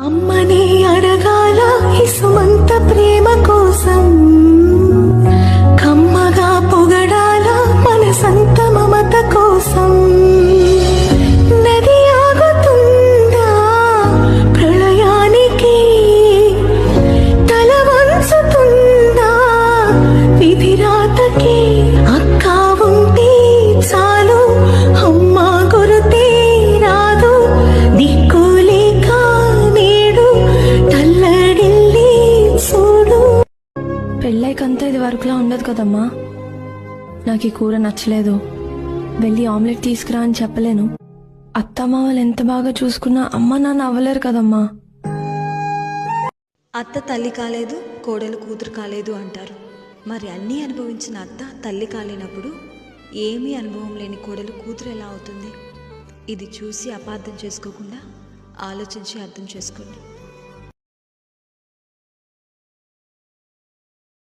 അമ്മനേ పెళ్ళైకంతా ఇది వరకులా ఉండదు కదమ్మా. నాకు ఈ కూర నచ్చలేదు. వెళ్ళి ఆమ్లెట్ తీసుకురా అని చెప్పలేను. అత్తమామలు ఎంత బాగా చూసుకున్నా అమ్మ నాన్న అవ్వలేరు కదమ్మా. అత్త తల్లి కాలేదు కోడలు కూతురు కాలేదు అంటారు. మరి అన్నీ అనుభవించిన అత్త తల్లి కాలేనప్పుడు ఏమీ అనుభవం లేని కోడలు కూతురు ఎలా అవుతుంది? ఇది చూసి అపార్థం చేసుకోకుండా ఆలోచించి అర్థం చేసుకోండి.